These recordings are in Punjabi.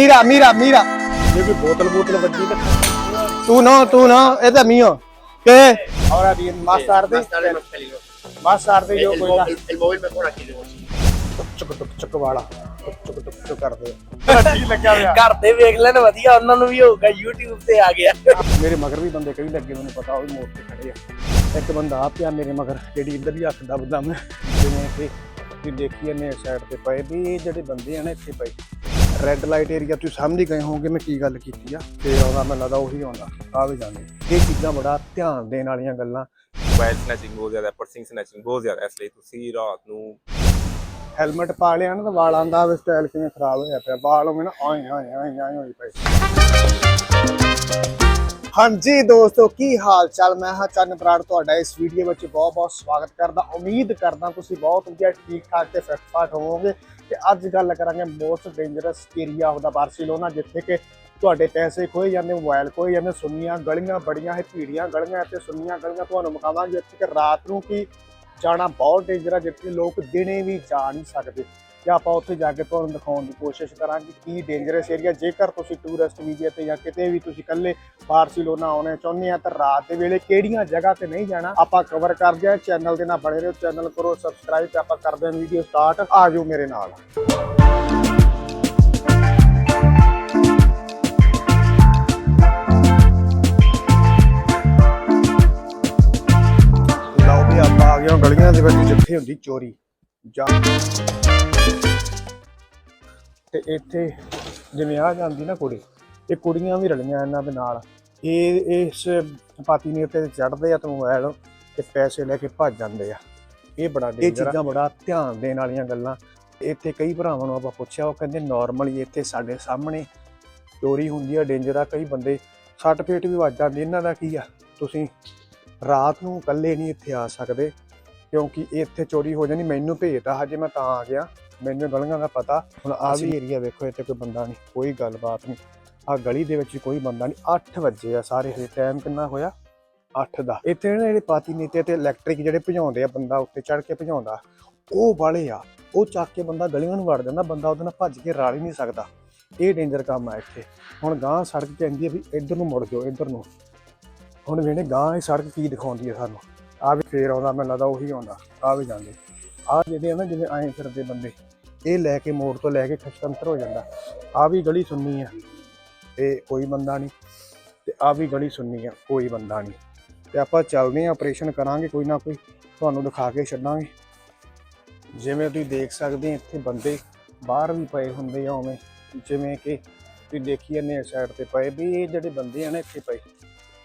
ਮੀਰਾ ਮੀਰਾ ਮੀਰਾ। ਜੇ ਕੋਈ ਬੋਤਲ ਬੋਤਲ ਵੱਜੀ ਤਾਂ ਤੂੰ ਨਾ ਤੂੰ ਨਾ ਇਹ ਤਾਂ ਮੀਓ। que ahora bien más tarde Más tarde nos peligroso. más tarde yo El, voy a móvil, el móvil mejor aquí de bolsillo. ਚੁੱਕ ਚੁੱਕ ਚੁੱਕ ਵਾਲਾ। ਚੁੱਕ ਚੁੱਕ ਚੁੱਕ ਕਰਦੇ ਠੀਕ ਲੱਗਿਆ ਹੋਇਆ। ਘਰ ਦੇ ਵੇਖ ਲੈਣ ਵਧੀਆ ਉਹਨਾਂ ਨੂੰ ਵੀ ਹੋਊਗਾ YouTube ਤੇ ਆ ਗਿਆ। ਮੇਰੇ ਮਗਰ ਵੀ ਬੰਦੇ ਕਈ ਲੱਗੇ ਮੈਨੂੰ ਪਤਾ ਉਹ ਵੀ ਮੋੜ ਤੇ ਖੜੇ ਆ। ਇੱਕ ਬੰਦਾ ਆ ਪਿਆ ਮੇਰੇ ਮਗਰ ਜਿਹੜੀ ਇੱਧਰ ਹੀ ਅੱਖ ਦਬਦਾ ਮੈਂ। ਜਿਵੇਂ ਕਿ ਤੁਸੀਂ ਦੇਖੀਏ ਨੇ ਸਾਈਡ ਤੇ ਪਏ ਵੀ ਇਹ ਜਿਹੜੇ ਬੰਦੇ ਆ ਨਾ ਇੱਥੇ ਪਏ। ਰੈੱਡ ਲਾਈਟ ਏਰੀਆ ਤੁਸੀਂ ਸਮਝ ਹੀ ਗਏ ਹੋਵੋਗੇ ਮੈਂ ਕੀ ਗੱਲ ਕੀਤੀ ਆ। ਤੇ ਆਉਂਦਾ ਮੈਨੂੰ ਲੱਗਦਾ ਉਹੀ ਆਉਂਦਾ। ਆ ਵੀ ਜਾਂਦੇ। ਇਹ ਚੀਜ਼ਾਂ ਬੜਾ ਧਿਆਨ ਦੇਣ ਵਾਲੀਆਂ ਗੱਲਾਂ। ਮੋਬਾਈਲ ਸਨੈਚਿੰਗ ਬਹੁਤ ਜ਼ਿਆਦਾ ਪਰਸਿੰਗ ਸਨੈਚਿੰਗ ਬਹੁਤ ਜ਼ਿਆਦਾ ਇਸ ਲਈ ਤੁਸੀਂ ਰਾਤ ਨੂੰ ਹੈਲਮਟ ਪਾ ਲਿਆ ਨਾ ਤਾਂ ਵਾਲਾਂ ਦਾ ਵੀ ਸਟਾਈਲ ਕਿਵੇਂ ਖਰਾਬ ਹੋਇਆ ਪਿਆ। ਵਾਲ ਹੋਵੇ ਨਾ ਆਏ ਆਏ ਆਏ ਆਏ ਹੋਈ ਪਏ। ਹਾਂਜੀ ਦੋਸਤੋ ਕੀ ਹਾਲ ਚਾਲ? ਮੈਂ ਹਾਂ ਚੰਨ ਬਰਾੜ ਤੁਹਾਡਾ ਇਸ ਵੀਡੀਓ ਵਿੱਚ ਬਹੁਤ ਬਹੁਤ ਸਵਾਗਤ ਕਰਦਾ। ਉਮੀਦ ਕਰਦਾ ਤੁਸੀਂ ਬਹੁਤ ਵਧੀਆ ਠੀਕ ਠਾਕ ਤੇ ਫਿੱਟ ਫਾਟ ਹੋਵੋਗੇ। ਤੇ ਅੱਜ ਗੱਲ ਕਰਾਂਗੇ ਮੋਸਟ ਡੇਂਜਰਸ ਏਰੀਆ ਆਫ ਦਾ ਬਾਰਸੀਲੋਨਾ ਜਿੱਥੇ ਕਿ ਤੁਹਾਡੇ ਪੈਸੇ ਖੋਏ ਜਾਂਦੇ ਮੋਬਾਈਲ ਖੋਏ ਜਾਂਦੇ, ਸੁੰਨੀਆਂ ਗਲੀਆਂ ਬੜੀਆਂ ਹੈ ਭੀੜੀਆਂ ਗਲੀਆਂ ਤੇ ਸੁੰਨੀਆਂ ਗਲੀਆਂ, ਤੁਹਾਨੂੰ ਮਕਾਵਾਂਗੇ ਜਿੱਥੇ ਕਿ ਰਾਤ ਨੂੰ ਕੀ ਜਾਣਾ ਬਹੁਤ ਡੇਂਜਰ ਹੈ ਜਿੱਥੇ ਲੋਕ ਦਿਨੇ ਵੀ ਜਾ ਨਹੀਂ ਸਕਦੇ। ਜਾਂ ਆਪਾਂ ਉੱਥੇ ਜਾ ਕੇ ਤੁਹਾਨੂੰ ਦਿਖਾਉਣ ਦੀ ਕੋਸ਼ਿਸ਼ ਕਰਾਂਗੇ ਕੀ ਡੇਂਜਰਸ ਏਰੀਆ ਜੇਕਰ ਤੁਸੀਂ ਟੂਰਿਸਟ ਵੀਜ਼ੇ ਤੇ ਜਾਂ ਕਿਤੇ ਵੀ ਤੁਸੀਂ ਇਕੱਲੇ ਬਾਰਸੀਲੋਨਾ ਆਉਣਾ ਚਾਹੁੰਦੇ ਆ, ਤਾਂ ਰਾਤ ਦੇ ਵੇਲੇ ਕਿਹੜੀਆਂ ਜਗ੍ਹਾ ਤੇ ਨਹੀਂ ਜਾਣਾ, ਆਪਾਂ ਕਵਰ ਕਰਦੇ ਆ ਚੈਨਲ ਦੇ ਨਾਲ ਬਣੇ ਰਹੋ ਚੈਨਲ ਕਰੋ ਸਬਸਕ੍ਰਾਈਬ ਤੇ ਆਪਾਂ ਕਰਦੇ ਹਾਂ ਵੀਡੀਓ ਸਟਾਰਟ ਆ ਜਾਓ ਮੇਰੇ ਨਾਲ। ਲਓ ਵੀ ਆਪਾਂ ਆ ਗਏ ਹਾਂ ਗਲੀਆਂ ਦੇ ਵਿੱਚ, ਜਿੱਥੇ ਹੁੰਦੀ ਚੋਰੀ। ਜਾਂ ਤੇ ਇੱਥੇ ਜਿਵੇਂ ਆ ਜਾਂਦੀ ਨਾ ਕੁੜੀ ਇਹ ਕੁੜੀਆਂ ਵੀ ਰਲੀਆਂ ਇਹਨਾਂ ਦੇ ਨਾਲ। ਇਹ ਇਸ ਪਾਤੀ ਨੇ ਉੱਤੇ ਚੜਦੇ ਆ ਤੇ ਮੋਬਾਈਲ ਤੇ ਪੈਸੇ ਲੈ ਕੇ ਭੱਜ ਜਾਂਦੇ ਆ। ਇਹ ਬੜਾ ਇਹ ਚੀਜ਼ਾਂ ਬੜਾ ਧਿਆਨ ਦੇਣ ਵਾਲੀਆਂ ਗੱਲਾਂ। ਇੱਥੇ ਕਈ ਭਰਾਵਾਂ ਨੂੰ ਆਪਾਂ ਪੁੱਛਿਆ ਉਹ ਕਹਿੰਦੇ ਨਾਰਮਲੀ ਇੱਥੇ ਸਾਡੇ ਸਾਹਮਣੇ ਚੋਰੀ ਹੁੰਦੀ ਆ ਡੇਂਜਰ ਆ। ਕਈ ਬੰਦੇ ਸੱਟ ਫੇਟ ਵੀ ਵੱਜ ਜਾਂਦੀ। ਇਹਨਾਂ ਦਾ ਕੀ ਆ? ਤੁਸੀਂ ਰਾਤ ਨੂੰ ਇਕੱਲੇ ਨਹੀਂ ਇੱਥੇ ਆ ਸਕਦੇ। ਕਿਉਂਕਿ ਇੱਥੇ ਚੋਰੀ ਹੋ ਜਾਂਦੀ ਮੈਨੂੰ ਭੇਜਤਾ ਹਜੇ ਮੈਂ ਤਾਂ ਆ ਗਿਆ। ਮੈਨੂੰ ਇਹ ਗਲੀਆਂ ਦਾ ਪਤਾ ਹੁਣ ਆ ਵੀ ਏਰੀਆ ਵੇਖੋ ਇੱਥੇ ਕੋਈ ਬੰਦਾ ਨਹੀਂ ਕੋਈ ਗੱਲਬਾਤ ਨਹੀਂ। ਆ ਗਲੀ ਦੇ ਵਿੱਚ ਕੋਈ ਬੰਦਾ ਨਹੀਂ 8 ਵਜੇ ਆ ਸਾਰੇ ਹਜੇ ਟਾਈਮ ਕਿੰਨਾ ਹੋਇਆ? 8 ਦਾ। ਇੱਥੇ ਨਾ ਜਿਹੜੇ ਪਾਤੀ ਨੀਤੇ ਤੇ ਇਲੈਕਟ੍ਰਿਕ ਜਿਹੜੇ ਭਜਾਉਂਦੇ ਆ ਬੰਦਾ ਉੱਤੇ ਚੜ ਕੇ ਭਜਾਉਂਦਾ ਉਹ ਵਾਲੇ ਆ ਉਹ ਚੱਕ ਕੇ ਬੰਦਾ ਗਲੀਆਂ ਨੂੰ ਵੜ ਜਾਂਦਾ ਬੰਦਾ ਉਹਦੇ ਨਾਲ ਭੱਜ ਕੇ ਰਲ ਹੀ ਨਹੀਂ ਸਕਦਾ। ਇਹ ਡੇਂਜਰ ਕੰਮ ਆ ਇੱਥੇ। ਹੁਣ ਗਾਂ ਸੜਕ ਕਹਿੰਦੀ ਆ ਵੀ ਇੱਧਰ ਨੂੰ ਮੁੜ ਜਾਓ ਇੱਧਰ ਨੂੰ। ਹੁਣ ਵੇਣੇ ਗਾਂ ਇਹ ਸੜਕ ਕੀ ਦਿਖਾਉਂਦੀ ਆ ਸਾਨੂੰ। ਆ ਵੀ ਫੇਰ ਆਉਂਦਾ, ਮੈਨੂੰ ਲੱਗਦਾ ਉਹੀ ਆਉਂਦਾ, ਆ ਵੀ ਜਾਂਦੇ। ਆ ਜਿਹੜੇ ਆ ਨਾ ਜਿਵੇਂ ਐਂ ਫਿਰਦੇ ਬੰਦੇ, ਇਹ ਲੈ ਕੇ ਮੋੜ ਤੋਂ ਲੈ ਕੇ ਖਸ਼ਤੰਤਰ ਹੋ ਜਾਂਦਾ। ਆ ਵੀ ਗਲੀ ਸੁੰਨੀ ਆ, ਤੇ ਕੋਈ ਬੰਦਾ ਨਹੀਂ, ਤੇ ਆ ਵੀ ਗਲੀ ਸੁੰਨੀ ਆ, ਕੋਈ ਬੰਦਾ ਨਹੀਂ। ਤੇ ਆਪਾਂ ਚੱਲਦੇ ਆ ਆਪਰੇਸ਼ਨ ਕਰਾਂਗੇ ਕੋਈ ਨਾ ਕੋਈ, ਤੁਹਾਨੂੰ ਦਿਖਾ ਕੇ ਛੱਡਾਂਗੇ। ਜਿਵੇਂ ਤੁਸੀਂ ਦੇਖ ਸਕਦੇ ਇੱਥੇ ਬੰਦੇ ਬਾਹਰ ਵੀ ਪਏ ਹੁੰਦੇ ਆ ਉਵੇਂ। ਜਿਵੇਂ ਕਿ ਤੁਸੀਂ ਦੇਖੀ ਜਾਂਦੇ ਸਾਈਡ ਤੇ ਪਏ ਵੀ ਇਹ ਜਿਹੜੇ ਬੰਦੇ ਆ ਨਾ, ਇੱਥੇ ਪਏ।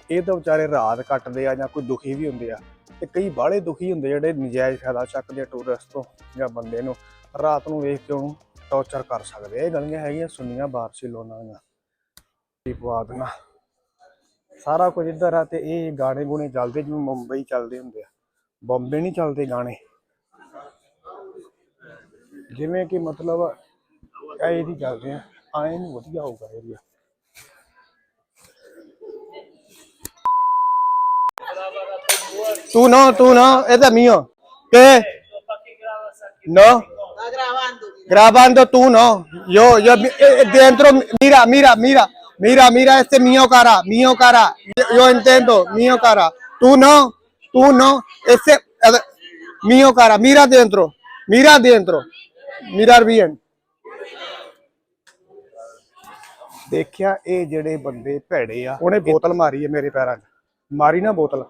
ਇਹ ਤਾਂ ਵਿਚਾਰੇ ਰਾਤ ਕੱਟਦੇ ਆ ਜਾਂ ਕੋਈ ਦੁਖੀ ਵੀ ਹੁੰਦੇ ਆ। ਤੇ ਕਈ ਬਾਹਲੇ ਦੁਖੀ ਹੁੰਦੇ ਜਿਹੜੇ ਨਜਾਇਜ਼ ਫਾਇਦਾ ਚੱਕਦੇ ਆ ਟੂਰਿਸਟ ਤੋਂ ਜਾਂ ਬੰਦੇ ਨੂੰ। ਰਾਤ ਨੂੰ ਵੇਖ ਕੇ ਉਹਨੂੰ ਟੌਰਚਰ ਕਰ ਸਕਦੇ ਆ। ਇਹ ਗੱਲਾਂ ਹੈਗੀਆਂ ਸੁੰਨੀਆਂ ਬਾਰਸੀਲੋਨਾ ਦੀਆਂ। ਕੀ ਸਾਰਾ ਕੁਝ ਇੱਧਰ ਆ ਤੇ ਇਹ ਗਾਣੇ ਗੁਣੇ ਚੱਲਦੇ ਜਿਵੇਂ ਮੁੰਬਈ ਚੱਲਦੇ ਹੁੰਦੇ ਆ। ਬੰਬੇ ਨਹੀਂ ਚੱਲਦੇ ਗਾਣੇ। ਜਿਵੇਂ ਕਿ ਮਤਲਬ ਇਹ ਦੀ ਚੱਲਦੇ ਆ। ਆਏ ਨੂੰ ਵਧੀਆ ਹੋਊਗਾ area tú no tú no es de mío qué no grabando tú no yo yo eh, eh, dentro mira mira mira mira mira este mío cara mío cara yo, yo entiendo mío cara tú no tú no este eh, mío cara mira dentro mira dentro mirar bien ਦੇਖਿਆ ਇਹ ਜਿਹੜੇ ਬੰਦੇ ਭੈੜੇ ਆ ਉਹਨੇ ਬੋਤਲ ਮਾਰੀ ਹੈ ਮੇਰੇ ਪੈਰਾਂ 'ਚ ਮਾਰੀ ਨਾ ਬੋਤਲ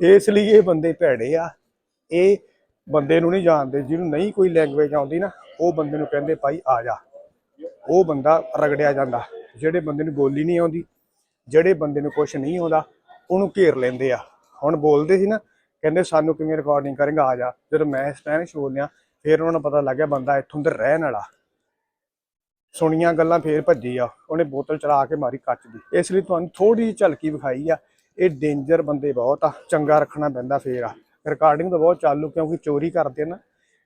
ਇਸ ਲਈ ਇਹ ਬੰਦੇ ਭੈੜੇ ਆ। ਇਹ ਬੰਦੇ ਨੂੰ ਨਹੀਂ ਜਾਣਦੇ, ਜਿਹਨੂੰ ਨਹੀਂ ਕੋਈ ਲੈਂਗੁਏਜ ਆਉਂਦੀ ਨਾ, ਉਹ ਬੰਦੇ ਨੂੰ ਕਹਿੰਦੇ, ਭਾਈ ਆ ਜਾ। ਉਹ ਬੰਦਾ ਰਗੜਿਆ ਜਾਂਦਾ। ਜਿਹੜੇ ਬੰਦੇ ਨੂੰ ਬੋਲੀ ਨਹੀਂ ਆਉਂਦੀ, ਜਿਹੜੇ ਬੰਦੇ ਨੂੰ ਕੁਝ ਨਹੀਂ ਆਉਂਦਾ, ਉਹਨੂੰ ਘੇਰ ਲੈਂਦੇ ਆ। ਹੁਣ ਬੋਲਦੇ ਸੀ ਨਾ, ਕਹਿੰਦੇ, ਸਾਨੂੰ ਕਿਵੇਂ ਰਿਕਾਰਡਿੰਗ ਕਰੇਗਾ? ਆ ਜਾ। ਜਦੋਂ ਮੈਂ ਸਪੈਨਿਸ਼ ਬੋਲਿਆ ਫਿਰ ਉਹਨਾਂ ਨੂੰ ਪਤਾ ਲੱਗਿਆ ਬੰਦਾ ਇੱਥੋਂ ਦੇ ਰਹਿਣ ਵਾਲਾ। ਸੁਣੀਆਂ ਗੱਲਾਂ ਫੇਰ ਭੱਜੀ ਆ। ਉਹਨੇ ਬੋਤਲ ਚਲਾ ਕੇ ਮਾਰੀ ਕੱਚ ਦੀ। ਇਸ ਲਈ ਤੁਹਾਨੂੰ ਥੋੜੀ ਜਿਹੀ ਝਲਕੀ ਵਿਖਾਈ ਆ। ਇਹ ਡੇਂਜਰ ਬੰਦੇ ਬਹੁਤ ਆ, ਚੰਗਾ ਰੱਖਣਾ ਪੈਂਦਾ ਫੇਰ ਆ। ਰਿਕਾਰਡਿੰਗ ਤਾਂ ਬਹੁਤ ਚਾਲੂ ਕਿਉਂਕਿ ਚੋਰੀ ਕਰਦੇ ਨਾ,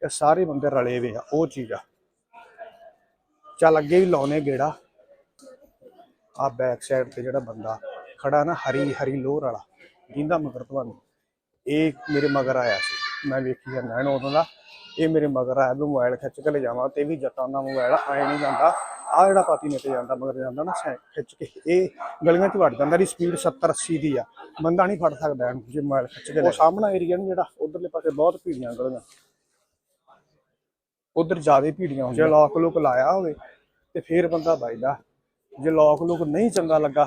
ਇਹ ਸਾਰੇ ਬੰਦੇ ਰਲੇ ਵੇ ਆ, ਉਹ ਚੀਜ਼ ਆ। ਚੱਲ ਅੱਗੇ ਵੀ ਲਾਉਨੇ ਗੇੜਾ। ਆ ਬੈਕ ਸਾਈਡ ਤੇ ਜਿਹੜਾ ਬੰਦਾ ਖੜਾ ਨਾ, ਹਰੀ ਹਰੀ ਲੋਹਰ ਵਾਲਾ ਜਿੰਦਾ ਮਗਰ ਤੁਹਾਨੂੰ। ਇਹ ਮੇਰੇ ਮਗਰ ਆਇਆ ਸੀ, ਮੈਂ ਵੇਖੀ ਆ ਇਹਨੂੰ ਉਦੋਂ ਦਾ। ਇਹ ਮੇਰੇ ਮਗਰ ਆਇਆ, ਵੀ ਮੋਬਾਈਲ ਖਿੱਚ ਕੇ ਲੈ ਜਾਵਾਂ, ਤੇ ਵੀ ਜੱਟਾਂ ਦਾ ਮੋਬਾਈਲ ਆਏ ਨਹੀਂ ਜਾਂਦਾ। ਆ ਜਿਹੜਾ ਪਾਤੀ ਨੇ ਤੇ ਜਾਂਦਾ ਮਗਰ ਜਾਂਦਾ ਨਾ ਖਿੱਚ ਕੇ ਇਹ ਗਲੀਆਂ 'ਚ ਵੜ ਜਾਂਦਾ ਦੀ ਸਪੀਡ 70 80 ਦੀ ਆ। ਬੰਦਾ ਨਹੀਂ ਫੜ ਸਕਦਾ ਇਹਨੂੰ ਜੇ ਮੋਬਾਈਲ ਖਿੱਚ ਕੇ ਉਹ ਸਾਹਮਣਾ ਏਰੀਆ ਨੂੰ ਜਿਹੜਾ ਉਧਰਲੇ ਪਾਸੇ ਬਹੁਤ ਭੀੜੀਆਂ ਗਲੀਆਂ। ਉਧਰ ਜ਼ਿਆਦਾ ਭੀੜੀਆਂ ਹੁੰਦੀਆਂ। ਜੇ ਲੋਕ ਲੋਕ ਲਾਇਆ ਹੋਵੇ ਤੇ ਫੇਰ ਬੰਦਾ ਵੱਜਦਾ। ਜੇ ਲੋਕ ਲੋਕ ਨਹੀਂ ਚੰਗਾ ਲੱਗਾ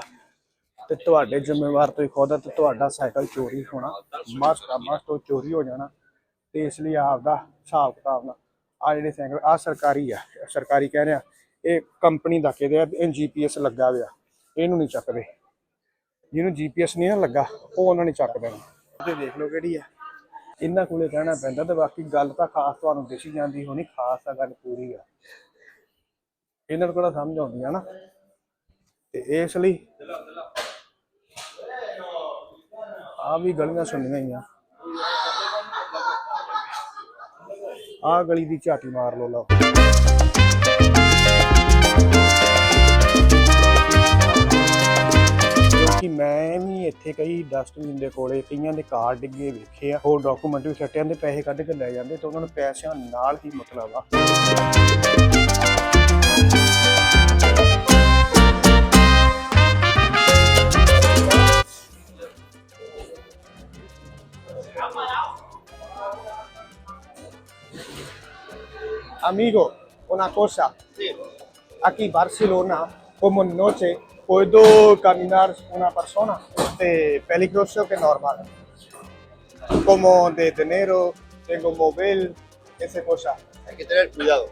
ਤੇ ਤੁਹਾਡੇ ਜ਼ਿੰਮੇਵਾਰ ਤੁਸੀਂ ਖੁਦ ਆ ਤੇ ਤੁਹਾਡਾ ਸਾਈਕਲ ਚੋਰੀ ਹੋਣਾ ਮਸਤ ਆ ਮਸਤ ਉਹ ਚੋਰੀ ਹੋ ਜਾਣਾ। ਤੇ ਇਸ ਲਈ ਆਪਦਾ ਹਿਸਾਬ ਕਿਤਾਬ ਨਾਲ ਆ ਜਿਹੜੇ ਸਾਈਕਲ ਆ ਸਰਕਾਰੀ ਆ ਸਰਕਾਰੀ ਕਹਿ ਰਿਹਾ ਇਹ ਕੰਪਨੀ ਦਾ ਕਿਹਦੇ ਆ? ਇਹ ਜੀਪੀਐਸ ਲੱਗਾ ਹੋਇਆ। ਇਹਨੂੰ ਨਹੀਂ ਚੱਕਦੇ। ਜਿਹਨੂੰ ਜੀਪੀਐਸ ਨਹੀਂ ਨਾ ਲੱਗਾ, ਉਹ ਉਹਨਾਂ ਨੇ ਚੱਕ ਦੇਣਾ। ਤੇ ਦੇਖ ਲਓ ਕਿਹੜੀ ਆ। ਇਹਨਾਂ ਕੋਲੇ ਕਹਿਣਾ ਪੈਂਦਾ ਤੇ ਬਾਕੀ ਗੱਲ ਤਾਂ ਖਾਸ ਤੁਹਾਨੂੰ ਦਿਸੀ ਜਾਂਦੀ ਹੋਣੀ, ਖਾਸ ਤਾਂ ਗੱਲ ਪੂਰੀ ਆ। ਇਹਨਾਂ ਨੂੰ ਕਿਹੜਾ ਸਮਝ ਆਉਂਦੀ ਆ ਨਾ? ਤੇ ਇਸ ਲਈ ਆ ਵੀ ਗਲੀਆਂ ਸੁਣੀਆਂ ਹੀ ਆ। ਆ ਗਲੀ ਦੀ ਝਾਤੀ ਮਾਰ ਲਓ ਲਓ। ਕਿਉਂਕਿ ਮੈਂ ਵੀ ਇੱਥੇ ਕਈ ਡਸਟਬਿਨ ਦੇ ਕੋਲੇ ਕਈਆਂ ਦੇ ਕਾਰ ਡਿੱਗੇ ਵੇਖੇ ਆ ਹੋਰ ਡਾਕੂਮੈਂਟ ਵੀ ਸੱਟਿਆਂ ਦੇ ਪੈਸੇ ਕੱਢ ਕੇ ਲੈ ਜਾਂਦੇ ਤੇ ਉਹਨਾਂ ਨੂੰ ਪੈਸਿਆਂ ਨਾਲ ਹੀ ਮਤਲਬ ਆ Amigo, una cosa. Aquí Barcelona, como noche, puedo caminar una persona. Este, peligroso que normal. Como de dinero, tengo móvil, esa cosa. Hay que tener cuidado,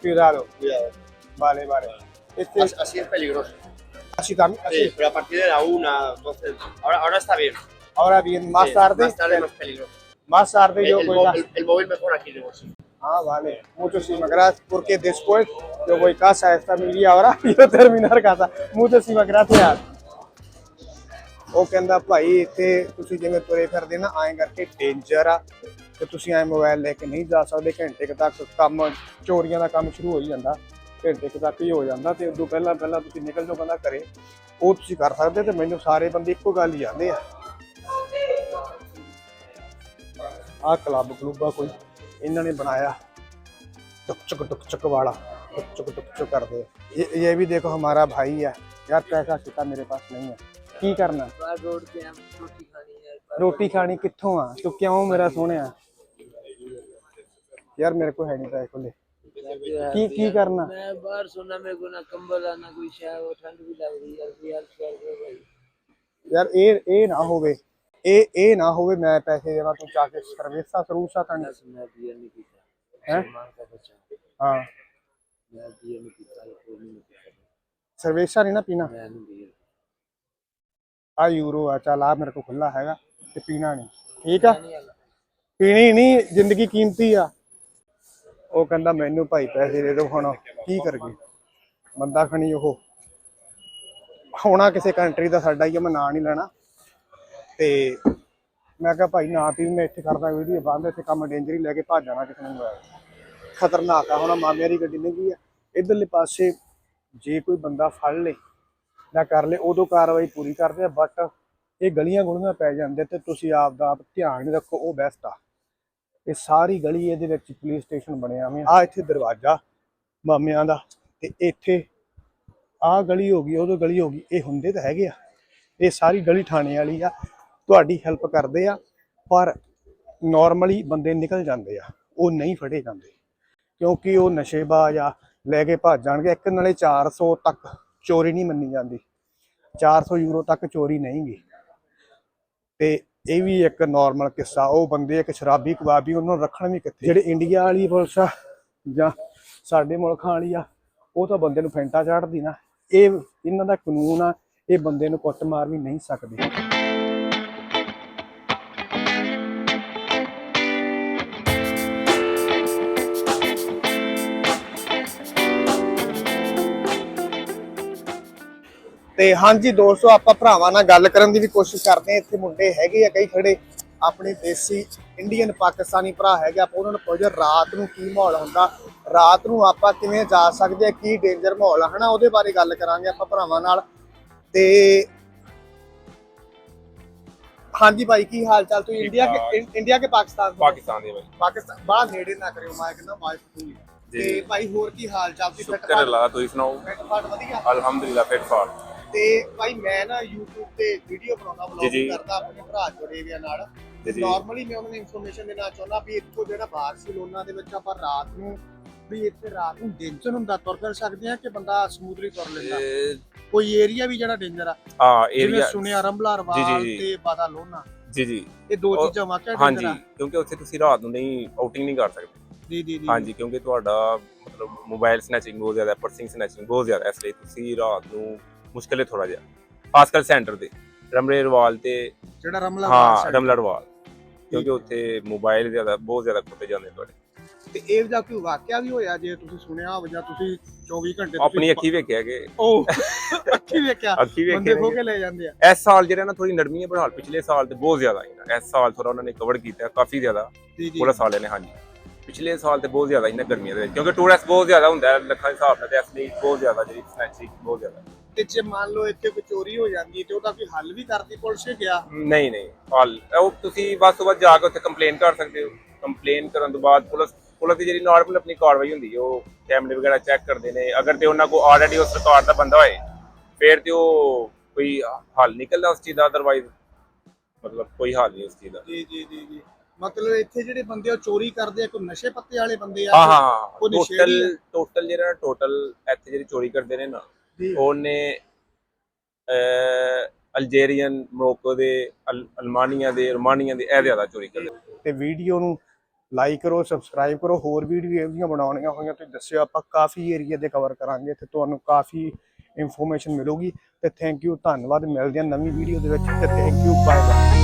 Cuidado. cuidado. Vale, vale. Este, As- Así es peligroso. así también. Sí, pero a partir de la una, entonces, ahora, ahora está bien. Ahora bien, más Sí, tarde. Más tarde más peligroso. más tarde El, yo el voy a... el móvil mejor aquí de bolsillo. Ah, vale. Muchísimas gracias. Porque después yo voy a casa esta media hora y yo terminar casa. Muchísimas gracias. ਉਹ ਕਹਿੰਦਾ ਭਾਈ ਇੱਥੇ ਤੁਸੀਂ ਜਿਵੇਂ ਤੁਰੇ ਫਿਰਦੇ ਨਾ ਐਂ ਕਰਕੇ ਡੇਂਜਰ ਆ ਤੇ ਤੁਸੀਂ ਐ ਮੋਬਾਈਲ ਲੈ ਕੇ ਨਹੀਂ ਜਾ ਸਕਦੇ ਘੰਟੇ ਕੁ ਤੱਕ ਕੰਮ ਚੋਰੀਆਂ ਦਾ ਕੰਮ ਸ਼ੁਰੂ ਹੋ ਜਾਂਦਾ ਘੰਟੇ ਕੁ ਤੱਕ ਹੀ ਹੋ ਜਾਂਦਾ ਤੇ ਉਦੋਂ ਪਹਿਲਾਂ ਪਹਿਲਾਂ ਤੁਸੀਂ ਨਿਕਲ ਜਾਓ ਬੰਦਾ ਕਰੇ ਉਹ ਤੁਸੀਂ ਕਰ ਸਕਦੇ ਤੇ ਮੈਨੂੰ ਸਾਰੇ ਬੰਦੇ ਇੱਕੋ ਗੱਲ ਹੀ ਆਂਦੇ ਆ ਆਹ ਕਲੱਬ ਕਲੂਬਾ ਕੋਈ इन्होंने बनाया। टुक चुक टुक चुक वाला टुक चुक टुक चुक कर दे। ये, ये भी देखो हमारा भाई है। यार पैसा कितना मेरे पास नहीं है। की करना? रोटी खानी कितों आ? तू क्यों मेरा सोने यार मेरे को है नहीं पैसे खुले। की की करना? मैं बाहर सोना मेरे को ना कंबल आना कोई शायद वो ठंड भी लग रही है। यार ये ये ना होवे ਇਹ ਇਹ ਨਾ ਹੋਵੇ ਮੈਂ ਪੈਸੇ ਦੇਵਾਂ ਤੂੰ ਜਾ ਕੇ ਸਰਵਿਸਾ ਸਰੂਸਾ ਤਾਂ ਨਹੀਂ। ਮੈਂ ਬੀਅਰ ਨਹੀਂ ਪੀਤਾ ਹੈ? ਹਾਂ। ਮੈਂ ਬੀਅਰ ਨਹੀਂ ਪੀਤਾ ਕੋਈ ਨਹੀਂ ਸਰਵੇਸ਼ਾ ਨਹੀਂ ਨਾ ਪੀਣਾ? ਮੈਂ ਨਹੀਂ ਬੀਅਰ ਆ ਯੂਰੋ ਆ ਚਲ ਆ ਮੇਰੇ ਕੋ ਖੁੱਲਾ ਹੈਗਾ ਤੇ ਪੀਣਾ ਨਹੀਂ। ਠੀਕ ਆ? ਪੀਣੀ ਨਹੀਂ ਜ਼ਿੰਦਗੀ ਕੀਮਤੀ ਆ। ਉਹ ਕਹਿੰਦਾ ਮੈਨੂੰ ਭਾਈ ਪੈਸੇ ਦੇ ਦੋ ਹੁਣ ਕੀ ਕਰਗੇ ਬੰਦਾ ਖਣੀ ਉਹ। ਹੋਣਾ ਕਿਸੇ ਕੰਟਰੀ ਦਾ ਸਾਡਾ ਹੀ ਆ ਮੈਂ ਨਾਂ ਨਹੀਂ ਲੈਣਾ। ਤੇ ਮੈਂ ਕਿਹਾ ਭਾਈ ਨਾ ਵੀ ਮੈਂ ਇੱਥੇ ਕਰਦਾ ਵੀਡੀਓ ਬੰਦ, ਇੱਥੇ ਕੰਮ ਡੇਂਜਰ ਹੀ ਲੈ ਕੇ ਭੱਜ ਜਾਣਾ ਕਿਸੇ ਨੂੰ ਮੋਬਾਈਲ ਖਤਰਨਾਕ ਆ, ਹੁਣ ਮਾਮੇ ਦੀ ਗੱਡੀ ਲੰਘੀ ਆ। ਇਧਰਲੇ ਪਾਸੇ ਜੇ ਕੋਈ ਬੰਦਾ ਫੜ ਲੇ ਨਾ ਕਰ ਲੇ, ਉਦੋਂ ਕਾਰਵਾਈ ਪੂਰੀ ਕਰਦੇ ਆ ਬਟ ਇਹ ਗਲੀਆਂ ਗੁਲੀਆਂ ਪੈ ਜਾਂਦੇ ਤੇ ਤੁਸੀਂ ਆਪ ਦਾ ਆਪ ਧਿਆਨ ਰੱਖੋ, ਉਹ ਬੈਸਟ ਆ। ਇਹ ਸਾਰੀ ਗਲੀ ਇਹਦੇ ਵਿੱਚ ਪੁਲਿਸ ਸਟੇਸ਼ਨ ਬਣਿਆ ਹੋਇਆ। ਆ ਇੱਥੇ ਦਰਵਾਜ਼ਾ ਮਾਮਿਆਂ ਦਾ ਤੇ ਇੱਥੇ ਆ ਗਲੀ ਹੋ ਗਈ, ਉਦੋਂ ਗਲੀ ਹੋ ਗਈ, ਇਹ ਹੁੰਦੇ ਤਾਂ ਹੈਗੇ ਆ। ਇਹ ਸਾਰੀ ਗਲੀ ਥਾਣੇ ਵਾਲੀ ਆ। ਤੁਹਾਡੀ ਹੈਲਪ ਕਰਦੇ ਆ, ਪਰ ਨਾਰਮਲੀ ਬੰਦੇ ਨਿਕਲ ਜਾਂਦੇ ਆ, ਉਹ ਨਹੀਂ ਫੜੇ ਜਾਂਦੇ। ਕਿਉਂਕਿ ਉਹ ਨਸ਼ੇਬਾਜ਼ ਆ ਲੈ ਕੇ ਭੱਜ ਜਾਣਗੇ, ਇੱਕ ਨਾਲੇ 400 ਤੱਕ ਚੋਰੀ ਨਹੀਂ ਮੰਨੀ ਜਾਂਦੀ। 400 ਯੂਰੋ ਤੱਕ ਚੋਰੀ ਨਹੀਂ ਗਈ ਤੇ ਇਹ ਵੀ ਇੱਕ ਨਾਰਮਲ ਕਿੱਸਾ, ਉਹ ਬੰਦੇ ਇੱਕ ਸ਼ਰਾਬੀ ਕਬਾਬੀ ਉਹਨਾਂ ਨੂੰ ਰੱਖਣ ਵੀ ਕਿੱਥੇ? ਜਿਹੜੇ ਇੰਡੀਆ ਵਾਲੀ ਪੁਲਿਸ ਆ ਜਾਂ ਸਾਡੇ ਮੁਲਕਾਂ ਵਾਲੀ ਆ, ਉਹ ਤਾਂ ਬੰਦੇ ਨੂੰ ਫੈਂਟਾ ਚਾੜਦੀ ਨਾ। ਇਹ, ਇਹਨਾਂ ਦਾ ਕਾਨੂੰਨ ਆ, ਇਹ ਬੰਦੇ ਨੂੰ ਕੁੱਟ ਮਾਰ ਵੀ ਨਹੀਂ ਸਕਦੇ। ਤੇ ਹਾਂਜੀ ਦੋਸਤੋ ਆਪਾਂ ਭਰਾਵਾਂ ਨਾਲ ਗੱਲ ਕਰਨ ਦੀ ਵੀ ਕੋਸ਼ਿਸ਼ ਕਰਦੇ ਆ ਇੱਥੇ ਮੁੰਡੇ ਹੈਗੇ ਆ ਕਈ ਖੜੇ ਆਪਣੇ ਦੇਸੀ ਇੰਡੀਅਨ ਪਾਕਿਸਤਾਨੀ ਭਰਾ ਹੈਗੇ ਆਪਾਂ ਉਹਨਾਂ ਨੂੰ ਪੁੱਛੋ ਰਾਤ ਨੂੰ ਕੀ ਮਾਹੌਲ ਹੁੰਦਾ? ਰਾਤ ਨੂੰ ਆਪਾਂ ਕਿਵੇਂ ਜਾ ਸਕਦੇ ਆ ਕੀ ਡੇਂਜਰ ਮਾਹੌਲ ਆ? ਹਨਾ ਉਹਦੇ ਬਾਰੇ ਗੱਲ ਕਰਾਂਗੇ ਆਪਾਂ ਭਰਾਵਾਂ ਨਾਲ। ਤੇ ਹਾਂਜੀ ਭਾਈ ਕੀ ਹਾਲ ਚਾਲ? ਤੁਸੀਂ ਇੰਡੀਆ ਕੇ ਇੰਡੀਆ ਕੇ ਪਾਕਿਸਤਾਨ ਪਾਕਿਸਤਾਨ ਦੇ ਭਾਈ ਪਾਕਿਸਤਾਨ ਬਾਹਰ ਨੇੜੇ ਨਾ ਕਰਿਓ ਮੈਂ ਕਹਿੰਦਾ ਵਾਇਸ ਪੂਰੀ। ਤੇ ਭਾਈ ਹੋਰ ਕੀ ਹਾਲ ਚਾਲ? ਤੁਸੀਂ ਸੁਣਾਓ? ਫਿੱਟ ਫਾਟ ਵਧੀਆ? ਅਲਹਮਦੁਲਿਲਾ ਫਿੱਟ ਫਾਟ। ਤੇ ਭਾਈ ਮੈਂ ਨਾ YouTube ਤੇ ਵੀਡੀਓ ਬਣਾਉਣਾ ਜੀ, ਵਲੌਗ ਜੀ। ਕਰਦਾ ਆਪਣੇ ਭਰਾ ਜੁੜੇ ਵਿਆ ਨਾਲ। ਜੀ, ਜੀ। ਨਾਰਮਲੀ ਮੈਂ ਉਹਨਾਂ ਨੂੰ ਇਨਫੋਰਮੇਸ਼ਨ ਦੇਣਾ ਚਾਹੁੰਦਾ ਵੀ ਇੱਥੋਂ ਜਿਹੜਾ ਬਾਰਸੀਲੋਨਾ ਦੇ ਵਿੱਚ ਆਪਾਂ ਰਾਤ ਨੂੰ ਵੀ ਇੱਥੇ ਰਾਤ ਨੂੰ ਡੇਂਜਰ ਹੁੰਦਾ ਤੁਰ ਫਿਰ ਸਕਦੇ ਆ ਕਿ ਬੰਦਾ ਸਮੂਥਲੀ ਤੁਰ ਲੈਂਦਾ? ਕੋਈ ਏਰੀਆ ਵੀ ਜਿਹੜਾ ਡੇਂਜਰ ਆ ਹਾਂ ਜਿਵੇਂ ਏਰੀਆ ਸੁਣਿਆ ਰੰਬਲਾ ਜੀ, ਰਵਾਲ ਜੀ। ਤੇ ਬਾਦਾਲੋਨਾ ਜੀ ਜੀ। ਇਹ ਦੋ ਉਹ- ਚੀਜ਼ਾਂ ਵਾਕਿਆ ਹਾਂਜੀ ਡੇਂਜਰ ਆ। ਕਿਉਂਕਿ ਉੱਥੇ ਤੁਸੀਂ ਰਾਤ ਨੂੰ ਨਹੀਂ ਆਊਟਿੰਗ ਨਹੀਂ ਕਰ ਸਕਦੇ। ਜੀ ਜੀ ਜੀ। ਹਾਂਜੀ ਕਿਉਂਕਿ ਤੁਹਾਡਾ ਮਤਲਬ ਮੋਬਾਈਲ ਸਨੈਚਿੰਗ ਬਹੁਤ ਜ਼ਿਆਦਾ ਪਰਸਿੰਗ ਸਨੈਚਿੰਗ ਬਹੁਤ ਜ਼ਿਆਦਾ ਇਸ ਲਈ ਤੁਸੀਂ ਰਾਤ ਨੂੰ ਮੁਸ਼ਕਿਲ ਹੈ ਥੋੜਾ ਜਿਹਾ। ਖਾਸ ਕਰ ਸੈਂਟਰ ਦੇ ਰਮਰੇ ਰਵਾਲ ਤੇ ਜਿਹੜਾ ਰਮਲਾ ਹਾਂ ਰਮਲਾ ਰਵਾਲ ਕਿਉਂਕਿ ਉੱਥੇ ਮੋਬਾਈਲ ਜ਼ਿਆਦਾ ਬਹੁਤ ਜ਼ਿਆਦਾ ਖੁੱਤੇ ਜਾਂਦੇ ਤੁਹਾਡੇ। ਤੇ ਇਹ ਜਿਹਾ ਕੋਈ ਵਾਕਿਆ ਵੀ ਹੋਇਆ ਜੇ ਤੁਸੀਂ ਸੁਣਿਆ ਹੋਵੇ ਜਾਂ ਤੁਸੀਂ 24 ਘੰਟੇ ਆਪਣੀ ਅੱਖੀ ਵੇਖਿਆ ਕਿ? ਉਹ ਅੱਖੀ ਵੇਖਿਆ। ਅੱਖੀ ਬੰਦੇ ਖੋ ਵੇਖਿਆ ਕੇ ਲੈ ਜਾਂਦੇ ਆ। ਇਸ ਸਾਲ ਜਿਹੜਾ ਨਾ ਥੋੜੀ ਨਰਮੀ ਹੈ ਬਹਾਲ ਪਿਛਲੇ ਸਾਲ ਤੇ ਬਹੁਤ ਜ਼ਿਆਦਾ ਹੈ ਇਸ ਸਾਲ ਥੋੜਾ ਉਹਨਾਂ ਨੇ ਕਵਰ ਕੀਤਾ ਕਾਫੀ ਜ਼ਿਆਦਾ। ਪੂਰਾ ਸਾਲ ਇਹਨੇ ਹਾਂਜੀ। ਪਿਛਲੇ ਸਾਲ ਤੇ ਬਹੁਤ ਜ਼ਿਆਦਾ ਸੀ ਨਾ ਗਰਮੀਆਂ ਦੇ ਵਿੱਚ। ਕਿਉਂਕਿ ਟੂਰਿਸਟ ਬਹੁਤ ਜ਼ਿਆਦਾ ਹੁੰਦਾ ਲੱਖਾਂ ਦੇ ਹਿਸਾਬ ਨਾਲ ਤੇ ਇਸ ਲਈ ਬਹੁਤ ਜ਼ਿਆਦਾ ਜਿਹੜੀ ਸਨੈਚਿੰਗ ਬਹੁਤ ਜ਼ਿਆਦਾ। ਤੇ ਜੇ ਮੰਨ ਲਓ ਇੱਥੇ ਕੋਈ ਚੋਰੀ ਹੋ ਜਾਂਦੀ ਤੇ ਉਹਦਾ ਕੋਈ ਹੱਲ ਵੀ ਕਰਦੀ ਪੁਲਿਸ ਗਿਆ ਨਹੀਂ ਨਹੀਂ ਹਾਲ। ਉਹ ਤੁਸੀਂ ਬਸ ਤੋਂ ਬਾਅਦ ਜਾ ਕੇ ਉੱਥੇ ਕੰਪਲੇਨ ਕਰ ਸਕਦੇ ਹੋ। ਕੰਪਲੇਨ ਕਰਨ ਤੋਂ ਬਾਅਦ ਪੁਲਿਸ ਪੁਲਿਸ ਦੀ ਜਿਹੜੀ ਨਾਰਮਲ ਆਪਣੀ ਕਾਰਵਾਈ ਹੁੰਦੀ ਹੈ ਉਹ ਕੈਮਰੇ ਵਗੈਰਾ ਚੈੱਕ ਕਰਦੇ ਨੇ। ਅਗਰ ਤੇ ਉਹਨਾਂ ਕੋਲ ਆਲਰੇਡੀ ਉਸ ਰਿਕਾਰਡ ਦਾ ਬੰਦਾ ਹੋਏ ਫਿਰ ਤੇ ਉਹ ਕੋਈ ਹੱਲ ਨਿਕਲਦਾ ਉਸ ਚੀਜ਼ ਦਾ ਅਦਰਵਾਈਜ਼ ਮਤਲਬ ਕੋਈ ਹੱਲ ਨਹੀਂ ਉਸ ਚੀਜ਼ ਦਾ। ਜੀ ਜੀ ਜੀ ਜੀ। ਮਤਲਬ ਇੱਥੇ ਜਿਹੜੇ ਬੰਦੇ ਉਹ ਚੋਰੀ ਕਰਦੇ ਆ ਕੋਈ ਨਸ਼ੇ ਪੱਤੇ ਵਾਲੇ ਬੰਦੇ ਆ ਹਾਂ ਹਾਂ ਉਹ ਟੋਟਲ ਨਸ਼ੇੜੀ ਆ। ਟੋਟਲ ਜਿਹੜਾ ਟੋਟਲ ਇੱਥੇ ਜਿਹੜੀ ਚੋਰੀ ਕਰਦੇ ਨੇ ਨਾ। ਉਹਨੇ ਅਹ, ਅਲਜੀਰੀਅਨ ਮੋਰੋਕੋ ਦੇ ਅਲ- ਅਲਮਾਨੀਆ ਦੇ ਰੋਮਾਨੀਆ ਦੇ ਇਹ ਜ਼ਿਆਦਾ ਚੋਰੀ ਕਰਦੇ ਤੇ ਵੀਡੀਓ ਨੂੰ ਲਾਈਕ ਕਰੋ ਸਬਸਕ੍ਰਾਈਬ ਕਰੋ ਹੋਰ ਵੀਡੀਓ ਇਹਦੀਆਂ ਬਣਾਉਣੀਆਂ ਹੋਈਆਂ ਤੁਸੀਂ ਦੱਸਿਓ ਆਪਾਂ ਕਾਫੀ ਏਰੀਆ ਦੇ ਕਵਰ ਕਰਾਂਗੇ ਤੇ ਤੁਹਾਨੂੰ ਕਾਫੀ ਇਨਫੋਰਮੇਸ਼ਨ ਮਿਲੂਗੀ ਤੇ ਥੈਂਕ ਯੂ ਧੰਨਵਾਦ ਮਿਲਦੇ ਹਾਂ ਨਵੀਂ ਵੀਡੀਓ ਦੇ ਵਿੱਚ ਤੇ ਥੈਂਕ ਯੂ ਬਾਏ ਬਾਏ